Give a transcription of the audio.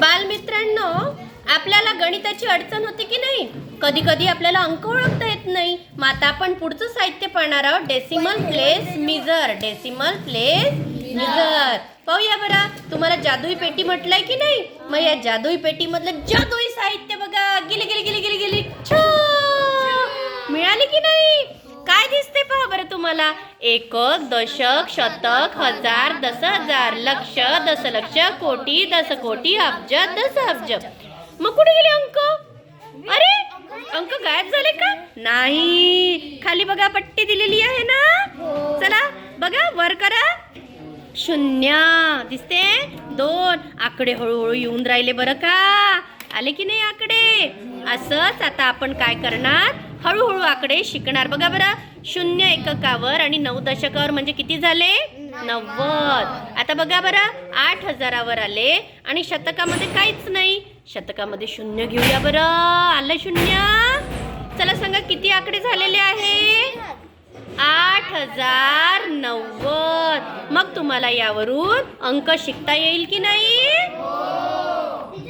बालमित्रांनो आपल्याला गणिताची अडचण होती की नाही? कधी कधी आपल्याला अंक ओळखता येत नाही. मग आता आपण पुढचं साहित्य पाहणार आहोत. Decimal place measure decimal place measure पाहूया बरं. तुम्हाला जादुई पेटी म्हटलंय की नाही? मग या जादुई पेटी मधलं जादुई साहित्य बघा. गेली गेली गेली गेली गेली. मिळाली की नाही? काय दिसते पहा बरं तुम्हाला? एकक दशक शतक हजार दस हजार लक्ष दशलक्ष कोटी दस कोटी अब्ज दस अब्ज मग कुठे गेले अंक? अरे अंक गायब झाले का? नाही. खाली बघा पट्टी दिलेली आहे ना? चला बघा वर करा. शून्य. दिसते? दोन. आकडे हळूहळू येऊन राहिले बरं का? आले की नाही आकडे? असंच आता आपण काय करणार? हळूहळू आकडे शिकणार. बघा बरं शून्य एककावर आणि नऊ दशकावर म्हणजे किती झाले? नव्वद. आता बघा बरं आठ हजारावर आले आणि शतकामध्ये काहीच नाही. शतकामध्ये शून्य घेऊया बरं. आलं शून्य? चला सांगा किती आकडे झालेले आहे? आठ हजार नव्वद. मग तुम्हाला यावरून अंक शिकता येईल की नाही?